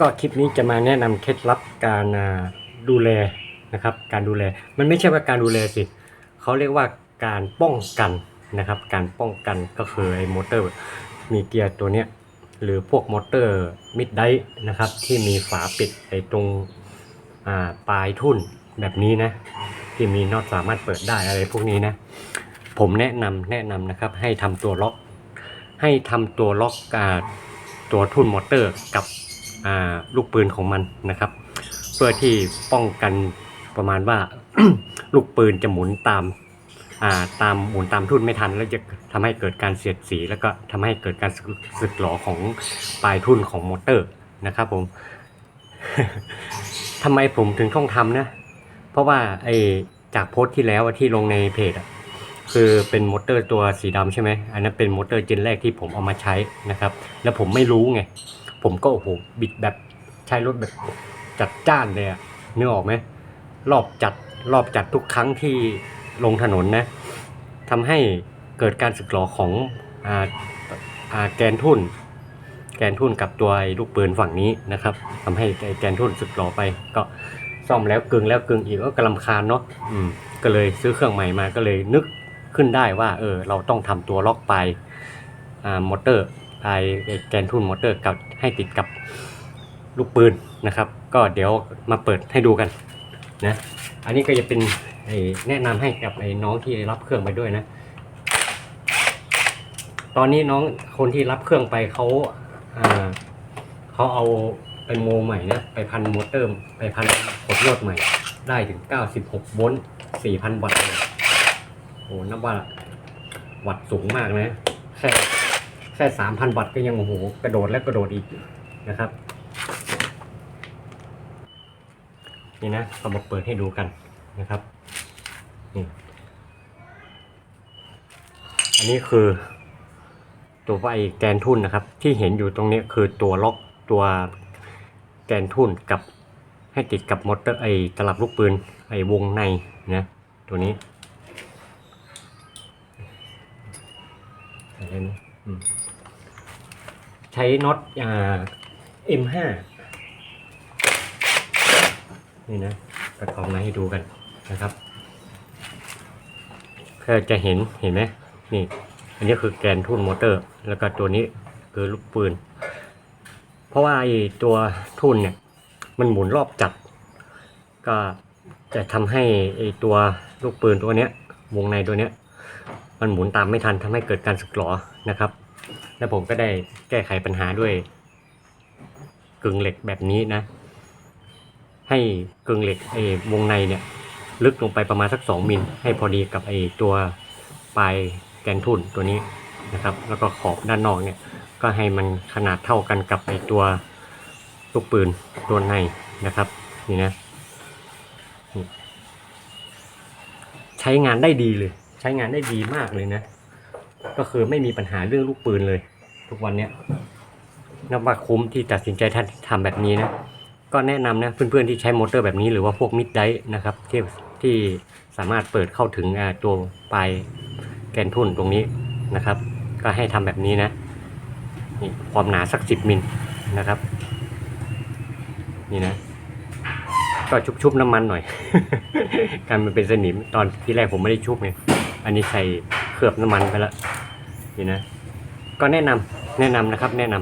ก็คลิปนี้จะมาแนะนำเคล็ดลับการดูแลนะครับ การดูแลมันไม่ใช่ว่าการดูแลสิเขาเรียกว่าการป้องกันนะครับ การป้องกันก็คือไอ้มอเตอร์ มีเกียร์ตัวเนี้ยหรือพวกมอเตอร์มิดไดนะครับ ที่มีฝาปิดไอ้ตรงปลายทุ่นแบบนี้นะ ที่มีน็อตสามารถเปิดได้อะไรพวกนี้นะ ผมแนะนำแนะนำนะครับ ให้ทำตัวล็อก ให้ทำตัวล็อกอ่าตัวทุ่นมอเตอร์กับ ลูกปืนของมันนะครับ เพื่อที่ป้องกันประมาณว่า ลูกปืนจะหมุนตามาตามหมุนตามทุ่นไม่ทัน แล้วจะทำให้เกิดการเสียดสี แล้วก็ทำให้เกิดการสึกหลอของปลายทุ่นของมอเตอร์นะครับผมทำไมผมถึงต้องทำนะ เพราะว่าไอจากโพสต์ที่แล้วที่ลงในเพจอะคือเป็นมอเตอร์ตัวสีดำใช่ไหมอันนั้นเป็นมอเตอร์เจนแรกที่ผมเอามาใช้นะครับ แล้วผมไม่รู้ไง ผมก็โอ้โหบิดแบบใช้รถแบบจัดจ้านเลยอะนึกออกไหมรอบจัดรอบจัดทุกครั้งที่ลงถนนนะทำให้เกิดการสึกหรอของอ่าอ่าแกนทุ่น แกนทุ่นกับตัวลูกปืนฝั่งนี้นะครับทำให้ไอ้แกนทุ่นสึกหรอไป ก็ซ่อมแล้วกึงแล้วกึงอีกก็กระลำคาญเนาะอืมก็เลยซื้อเครื่องใหม่มาก็เลยนึกขึ้นได้ว่า เออ เราต้องทำตัวล็อกไปอ่ามอเตอร์ ลายแกนทุ่นมอเตอร์กับให้ติดกับลูกปืนนะครับ ก็เดี๋ยวมาเปิดให้ดูกันนะอันนี้ก็จะเป็นไอแนะนำให้กับไอ้น้องที่รับเครื่องไปด้วยนะ ตอนนี้น้องคนที่รับเครื่องไปเขาเขาเอาไปโมใหม่นะไปพันมอเตอร์ไปพันขดลวดใหม่ ได้ถึง 96 โวลต์4,000 วัตต์เลยโอ้นับว่าวัตต์สูงมากนะแค่แค่3,000วัตต์ก็ยังโอ้โหกระโดดและกระโดดอีกนะครับ นี่นะเรามาเปิดให้ดูกันนะครับนี่อันนี้คือ ตัวไอแกนทุ่นนะครับ ที่เห็นอยู่ตรงนี้คือตัวล็อกตัวแกนทุ่นกับให้ติดกับมอเตอร์ไอตลับลูกปืนไอวงในนะตัวนี้ใส่เลยนะอืม ช้น็อตอ่า M5 นี่นะกระทองมาให้ดูกันนะครับเพื่อจะเห็นเห็นไหมนี่ อันนี้คือแกนทุ่นมอเตอร์ แล้วก็ตัวนี้คือลูกปืน เพราะว่าไอ้ตัวทุ่นเนี่ย มันหมุนรอบจัดก็จะทำให้ไอ้ตัวลูกปืนตัวเนี้ย วงในตัวเนี้ย มันหมุนตามไม่ทันทำให้เกิดการสึกหรอนะครับ แล้วผมก็ได้แก้ไขปัญหาด้วยกึ่งเหล็กแบบนี้นะ ให้กึ่งเหล็กไอ้วงในเนี่ย ลึกลงไปประมาณสักสองมิลให้พอดีกับไอ้ตัวปลายแกนทุ่นตัวนี้นะครับ แล้วก็ขอบด้านนอกเนี่ย ก็ให้มันขนาดเท่ากันกับไอ้ตัวลูกปืนตัวในนะครับ นี่นะใช้งานได้ดีเลย ใช้งานได้ดีมากเลยนะ ก็คือไม่มีปัญหาเรื่องลูกปืนเลย ทุกวันเนี้ยนับว่าคุ้มที่ตัดสินใจท่านทำแบบนี้นะ ก็แนะนำนะเพื่อนๆที่ใช้มอเตอร์แบบนี้หรือว่าพวกมิดไดนะครับที่ที่สามารถเปิดเข้าถึงตัวปลายแกนทุ่นตรงนี้นะครับ ก็ให้ทำแบบนี้นะนี่ความหนาสักสิบมิลนะครับ นี่นะ ก็ชุบๆน้ำมันหน่อยกันมันเป็นสนิมตอนที่แรกผมไม่ได้ชุบไงอันนี้ใส่ เคลือบน้ำมันไปแล้วนี่นะ ก็แนะนำแนะนำนะครับ แนะน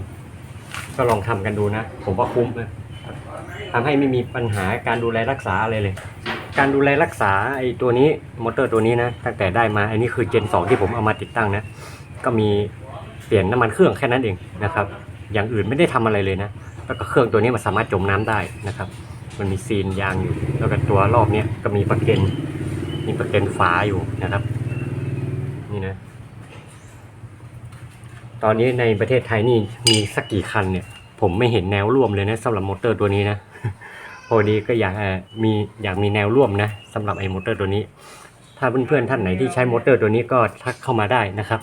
ำก็ลองทำกันดูนะ ผมว่าคุ้มนะทำให้ไม่มีปัญหาการดูแลรักษาอะไรเลย การดูแลรักษาไอ้ตัวนี้มอเตอร์ตัวนี้นะ ตั้งแต่ได้มา อันนี้คือเจนสองที่ผมเอามาติดตั้งนะ ก็มีเปลี่ยนน้ำมันเครื่องแค่นั้นเองนะครับ อย่างอื่นไม่ได้ทำอะไรเลยนะ แล้วก็เครื่องตัวนี้มันสามารถจมน้ำได้นะครับมันมีซีนยางอยู่ แล้วก็ตัวรอบเนี้ยก็มีประเก็นมีประเก็นฝาอยู่นะครับ นี่นะ ตอนนี้ในประเทศไทยนี่มีสักกี่คันเนี่ย ผมไม่เห็นแนวร่วมเลยนะสำหรับมอเตอร์ตัวนี้นะพอดีก็อยากมีอยากมีแนวร่วมนะสำหรับไอ้มอเตอร์ตัวนี้ ถ้าเพื่อนๆท่านไหนที่ใช้มอเตอร์ตัวนี้ก็ทักเข้ามาได้นะครับ